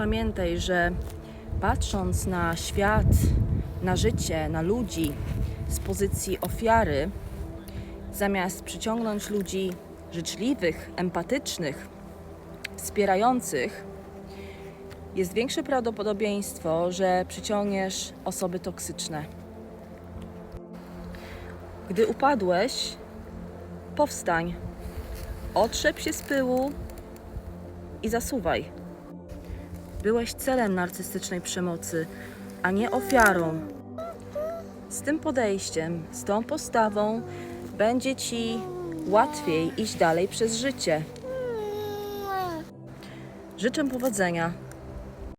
pamiętaj, że patrząc na świat, na życie, na ludzi z pozycji ofiary, zamiast przyciągnąć ludzi życzliwych, empatycznych, wspierających, jest większe prawdopodobieństwo, że przyciągniesz osoby toksyczne. Gdy upadłeś, powstań, otrzep się z pyłu i zasuwaj. Byłeś celem narcystycznej przemocy, a nie ofiarą. Z tym podejściem, z tą postawą będzie ci łatwiej iść dalej przez życie. Życzę powodzenia.